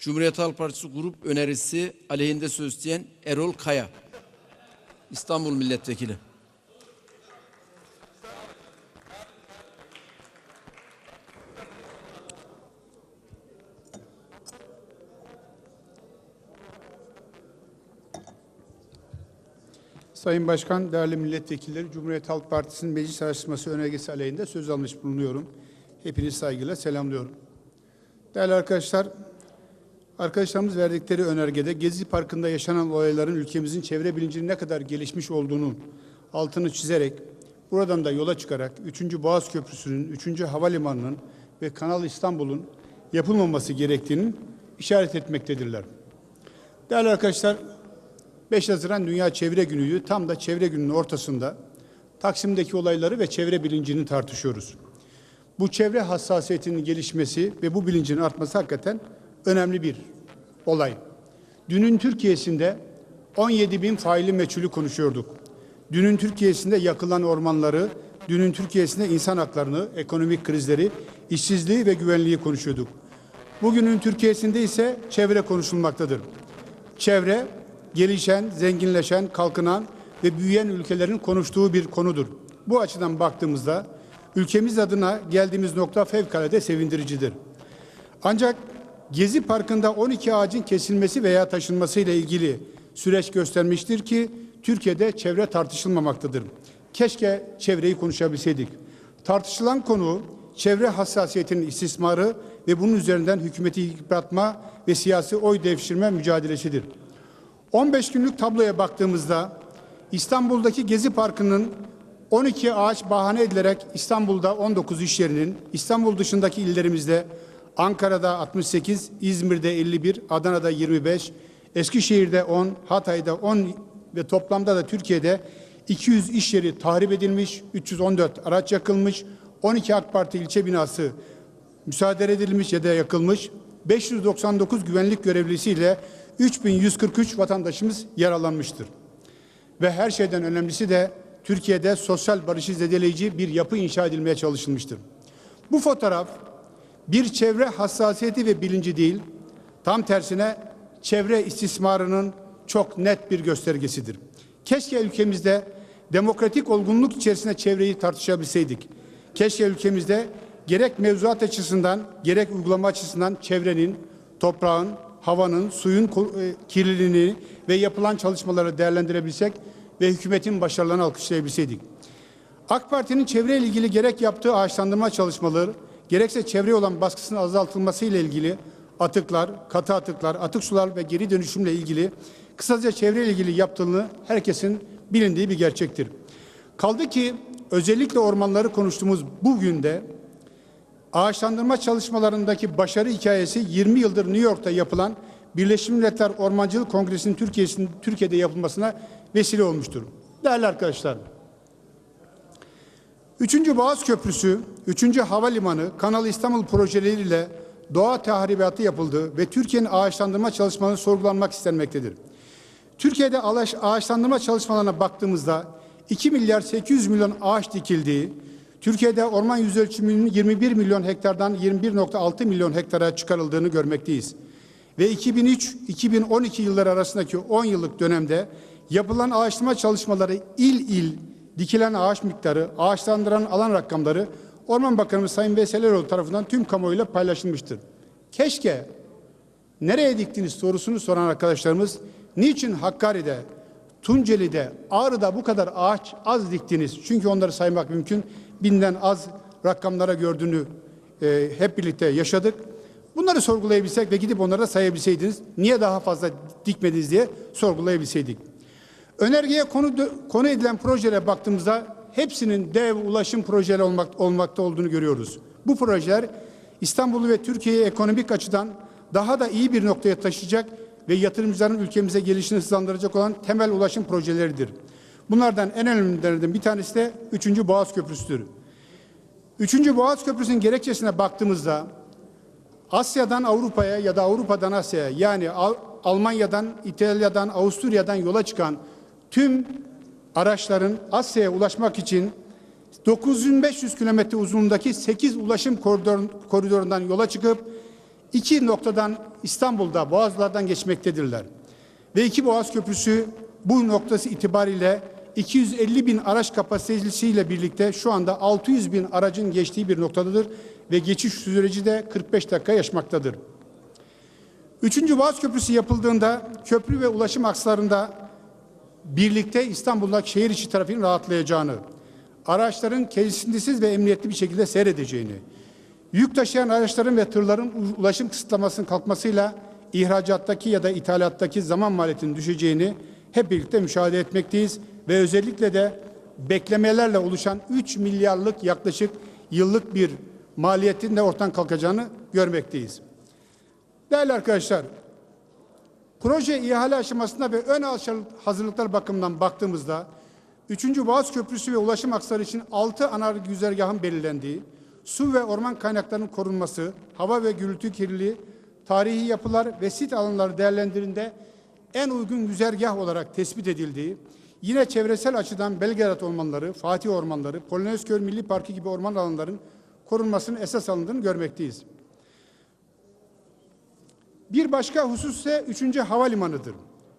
Cumhuriyet Halk Partisi grup önerisi aleyhinde söz isteyen Erol Kaya. İstanbul Milletvekili. Sayın Başkan, değerli milletvekilleri, Cumhuriyet Halk Partisi'nin meclis araştırması önergesi aleyhinde söz almış bulunuyorum. Hepiniz saygıyla selamlıyorum. Değerli arkadaşlar, arkadaşlarımız verdikleri önergede Gezi Parkı'nda yaşanan olayların ülkemizin çevre bilincinin ne kadar gelişmiş olduğunu altını çizerek, buradan da yola çıkarak 3. Boğaz Köprüsü'nün, 3. Havalimanı'nın ve Kanal İstanbul'un yapılmaması gerektiğini işaret etmektedirler. Değerli arkadaşlar, 5 Haziran Dünya Çevre Günü'ydü. Tam da çevre gününün ortasında Taksim'deki olayları ve çevre bilincini tartışıyoruz. Bu çevre hassasiyetinin gelişmesi ve bu bilincin artması hakikaten önemli bir olay. Dünün Türkiye'sinde 17 bin faili meçhulü konuşuyorduk. Dünün Türkiye'sinde yakılan ormanları, dünün Türkiye'sinde insan haklarını, ekonomik krizleri, işsizliği ve güvenliği konuşuyorduk. Bugünün Türkiye'sinde ise çevre konuşulmaktadır. Çevre gelişen, zenginleşen, kalkınan ve büyüyen ülkelerin konuştuğu bir konudur. Bu açıdan baktığımızda ülkemiz adına geldiğimiz nokta fevkalade sevindiricidir. Ancak Gezi Parkı'nda 12 ağacın kesilmesi veya taşınması ile ilgili süreç göstermiştir ki Türkiye'de çevre tartışılmamaktadır. Keşke çevreyi konuşabilseydik. Tartışılan konu çevre hassasiyetinin istismarı ve bunun üzerinden hükümeti yıpratma ve siyasi oy devşirme mücadelesidir. 15 günlük tabloya baktığımızda İstanbul'daki Gezi Parkı'nın 12 ağaç bahane edilerek İstanbul'da 19 iş yerinin, İstanbul dışındaki illerimizde Ankara'da 68, İzmir'de 51, Adana'da 25, Eskişehir'de 10, Hatay'da 10 ve toplamda da Türkiye'de 200 iş yeri tahrip edilmiş, 314 araç yakılmış, 12 AK Parti ilçe binası müsaade edilmiş ya da yakılmış, 599 güvenlik görevlisiyle 3143 vatandaşımız yaralanmıştır. Ve her şeyden önemlisi de Türkiye'de sosyal barışı zedeleyici bir yapı inşa edilmeye çalışılmıştır. Bu fotoğraf bir çevre hassasiyeti ve bilinci değil, tam tersine çevre istismarının çok net bir göstergesidir. Keşke ülkemizde demokratik olgunluk içerisinde çevreyi tartışabilseydik. Keşke ülkemizde gerek mevzuat açısından gerek uygulama açısından çevrenin, toprağın, havanın, suyun e, kirliliğini ve yapılan çalışmaları değerlendirebilsek ve hükümetin başarılarını alkışlayabilseydik. AK Parti'nin çevre ile ilgili gerek yaptığı ağaçlandırma çalışmaları, gerekse çevreye olan baskısının azaltılması ile ilgili atıklar, katı atıklar, atık sular ve geri dönüşümle ilgili kısaca çevre ile ilgili yaptığını herkesin bilindiği bir gerçektir. Kaldı ki özellikle ormanları konuştuğumuz bugün de ağaçlandırma çalışmalarındaki başarı hikayesi 20 yıldır New York'ta yapılan Birleşmiş Milletler Ormancılık Kongresi'nin Türkiye'de yapılmasına vesile olmuştur. Değerli arkadaşlar, 3. Boğaz Köprüsü, 3. Havalimanı, Kanal İstanbul projeleriyle doğa tahribatı yapıldı ve Türkiye'nin ağaçlandırma çalışmaları sorgulanmak istenmektedir. Türkiye'de ağaç- ağaçlandırma çalışmalarına baktığımızda 2 milyar 800 milyon ağaç dikildiği, Türkiye'de orman yüzölçümünün 21 milyon hektardan 21.6 milyon hektara çıkarıldığını görmekteyiz. Ve 2003-2012 yılları arasındaki 10 yıllık dönemde yapılan ağaçlama çalışmaları il il dikilen ağaç miktarı, ağaçlandıran alan rakamları Orman Bakanımız Sayın Veysel Eroğlu tarafından tüm kamuoyuyla paylaşılmıştır. Keşke nereye diktiniz sorusunu soran arkadaşlarımız niçin Hakkari'de, Tunceli'de, Ağrı'da bu kadar ağaç az diktiniz? Çünkü onları saymak mümkün. Binden az rakamlara gördüğünü e, hep birlikte yaşadık. Bunları sorgulayabilsek ve gidip onları da sayabilseydiniz, niye daha fazla dikmediniz diye sorgulayabilseydik. Önergeye konu, konu edilen projelere baktığımızda hepsinin dev ulaşım projeleri olmak, olmakta olduğunu görüyoruz. Bu projeler İstanbul'u ve Türkiye'yi ekonomik açıdan daha da iyi bir noktaya taşıyacak ve yatırımcıların ülkemize gelişini hızlandıracak olan temel ulaşım projeleridir. Bunlardan en önemlilerinden bir tanesi de 3. Boğaz Köprüsü'dür. 3. Boğaz Köprüsü'nün gerekçesine baktığımızda Asya'dan Avrupa'ya ya da Avrupa'dan Asya'ya yani Al- Almanya'dan, İtalya'dan, Avusturya'dan yola çıkan tüm araçların Asya'ya ulaşmak için 9500 kilometre uzunluğundaki 8 ulaşım koridor, koridorundan yola çıkıp iki noktadan İstanbul'da boğazlardan geçmektedirler. Ve iki boğaz köprüsü bu noktası itibariyle 250 bin araç kapasitesiyle birlikte şu anda 600 bin aracın geçtiği bir noktadadır ve geçiş süreci de 45 dakika yaşmaktadır. Üçüncü Boğaz Köprüsü yapıldığında köprü ve ulaşım akslarında birlikte İstanbul'da şehir içi trafiğin rahatlayacağını, araçların kesintisiz ve emniyetli bir şekilde seyredeceğini, yük taşıyan araçların ve tırların ulaşım kısıtlamasının kalkmasıyla ihracattaki ya da ithalattaki zaman maliyetinin düşeceğini hep birlikte müşahede etmekteyiz ve özellikle de beklemelerle oluşan 3 milyarlık yaklaşık yıllık bir maliyetin de ortadan kalkacağını görmekteyiz. Değerli arkadaşlar, proje ihale aşamasında ve ön hazırlıklar bakımından baktığımızda 3. Boğaz Köprüsü ve ulaşım aksları için 6 ana güzergahın belirlendiği, su ve orman kaynaklarının korunması, hava ve gürültü kirliliği, tarihi yapılar ve sit alanları değerlendirinde en uygun güzergah olarak tespit edildiği, yine çevresel açıdan Belgrad ormanları, Fatih ormanları, Polonezköy Milli Parkı gibi orman alanların korunmasının esas alındığını görmekteyiz. Bir başka husus ise 3. Havalimanı'dır.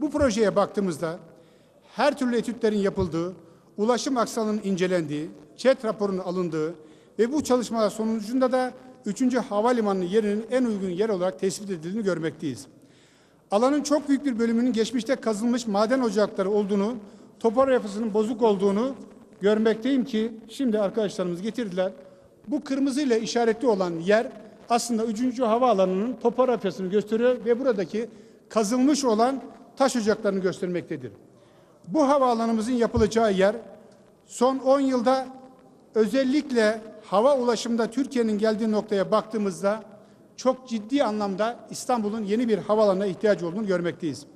Bu projeye baktığımızda her türlü etütlerin yapıldığı, ulaşım aksanının incelendiği, ÇED raporunun alındığı ve bu çalışmalar sonucunda da 3. Havalimanı'nın yerinin en uygun yer olarak tespit edildiğini görmekteyiz. Alanın çok büyük bir bölümünün geçmişte kazılmış maden ocakları olduğunu, topografisinin bozuk olduğunu görmekteyim ki şimdi arkadaşlarımız getirdiler. Bu kırmızıyla işaretli olan yer aslında 3. havaalanının topografyasını gösteriyor ve buradaki kazılmış olan taş ocaklarını göstermektedir. Bu havaalanımızın yapılacağı yer son 10 yılda özellikle hava ulaşımında Türkiye'nin geldiği noktaya baktığımızda çok ciddi anlamda İstanbul'un yeni bir havaalanına ihtiyacı olduğunu görmekteyiz.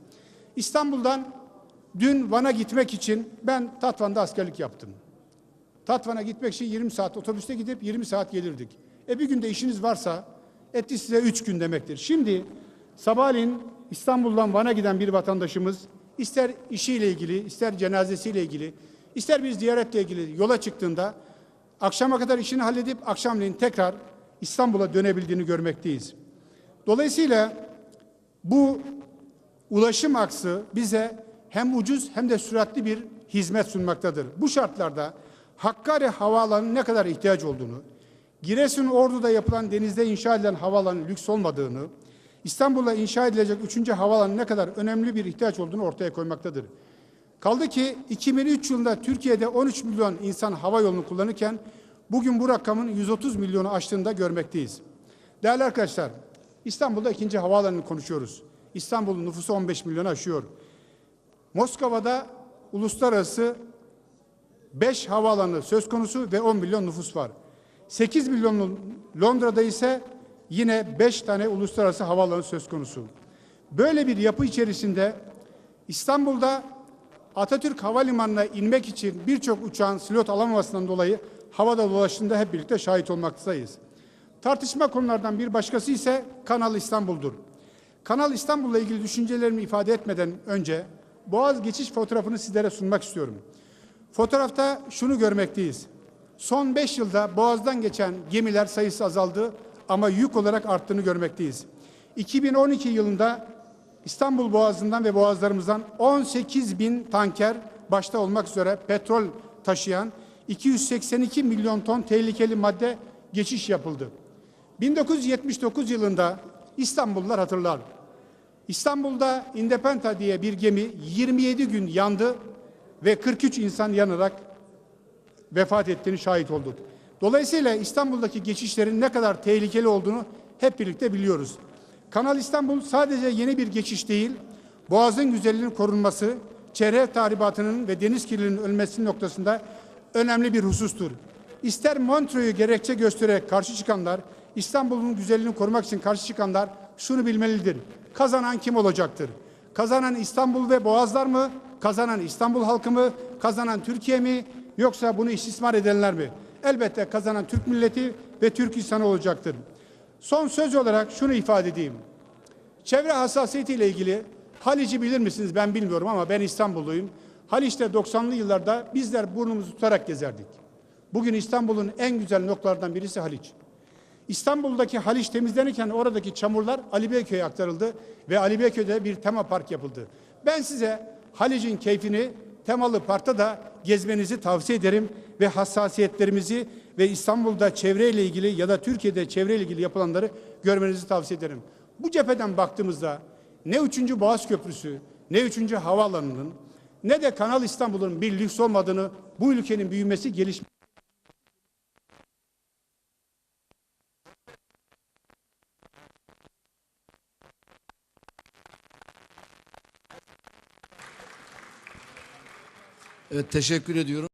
İstanbul'dan dün Van'a gitmek için ben Tatvan'da askerlik yaptım. Tatvan'a gitmek için 20 saat otobüste gidip 20 saat gelirdik. E bir günde işiniz varsa etti size 3 gün demektir. Şimdi sabahleyin İstanbul'dan Van'a giden bir vatandaşımız ister işiyle ilgili, ister cenazesiyle ilgili, ister bir ziyaretle ilgili yola çıktığında akşama kadar işini halledip akşamleyin tekrar İstanbul'a dönebildiğini görmekteyiz. Dolayısıyla bu ulaşım aksı bize hem ucuz hem de süratli bir hizmet sunmaktadır. Bu şartlarda Hakkari Havaalanı'nın ne kadar ihtiyaç olduğunu, Giresun Ordu'da yapılan denizde inşa edilen havaalanı lüks olmadığını, İstanbul'da inşa edilecek 3. havaalanı ne kadar önemli bir ihtiyaç olduğunu ortaya koymaktadır. Kaldı ki 2003 yılında Türkiye'de 13 milyon insan hava yolunu kullanırken bugün bu rakamın 130 milyonu aştığını da görmekteyiz. Değerli arkadaşlar, İstanbul'da ikinci havaalanını konuşuyoruz. İstanbul'un nüfusu 15 milyonu aşıyor. Moskova'da uluslararası 5 havaalanı söz konusu ve 10 milyon nüfus var. 8 milyonlu Londra'da ise yine 5 tane uluslararası havaalanı söz konusu. Böyle bir yapı içerisinde İstanbul'da Atatürk Havalimanı'na inmek için birçok uçağın slot alamamasından dolayı havada dolaştığında hep birlikte şahit olmaktayız. Tartışma konulardan bir başkası ise Kanal İstanbul'dur. Kanal İstanbul'la ilgili düşüncelerimi ifade etmeden önce Boğaz geçiş fotoğrafını sizlere sunmak istiyorum. Fotoğrafta şunu görmekteyiz. Son beş yılda Boğaz'dan geçen gemiler sayısı azaldı ama yük olarak arttığını görmekteyiz. 2012 yılında İstanbul Boğazı'ndan ve boğazlarımızdan 18 bin tanker başta olmak üzere petrol taşıyan 282 milyon ton tehlikeli madde geçiş yapıldı. 1979 yılında İstanbullular hatırlar. İstanbul'da Independenta diye bir gemi 27 gün yandı ve 43 insan yanarak vefat ettiğini şahit olduk. Dolayısıyla İstanbul'daki geçişlerin ne kadar tehlikeli olduğunu hep birlikte biliyoruz. Kanal İstanbul sadece yeni bir geçiş değil, Boğaz'ın güzelliğinin korunması, çevre tahribatının ve deniz kirliliğinin ölmesi noktasında önemli bir husustur. İster Montreux'u gerekçe göstererek karşı çıkanlar, İstanbul'un güzelliğini korumak için karşı çıkanlar şunu bilmelidir. Kazanan kim olacaktır? Kazanan İstanbul ve Boğazlar mı? Kazanan İstanbul halkı mı? Kazanan Türkiye mi? Yoksa bunu istismar edenler mi? Elbette kazanan Türk milleti ve Türk insanı olacaktır. Son söz olarak şunu ifade edeyim. Çevre hassasiyeti ile ilgili Haliç'i bilir misiniz ben bilmiyorum ama ben İstanbulluyum. Haliç'te 90'lı yıllarda bizler burnumuzu tutarak gezerdik. Bugün İstanbul'un en güzel noktalardan birisi Haliç. İstanbul'daki Haliç temizlenirken oradaki çamurlar Ali Beyköy'e aktarıldı ve Ali Beyköy'de bir tema park yapıldı. Ben size Haliç'in keyfini temalı parkta da gezmenizi tavsiye ederim ve hassasiyetlerimizi ve İstanbul'da çevreyle ilgili ya da Türkiye'de çevreyle ilgili yapılanları görmenizi tavsiye ederim. Bu cepheden baktığımızda ne 3. Boğaz Köprüsü, ne 3. Havaalanı'nın ne de Kanal İstanbul'un bir lüks olmadığını, bu ülkenin büyümesi, gelişmesi Evet teşekkür ediyorum.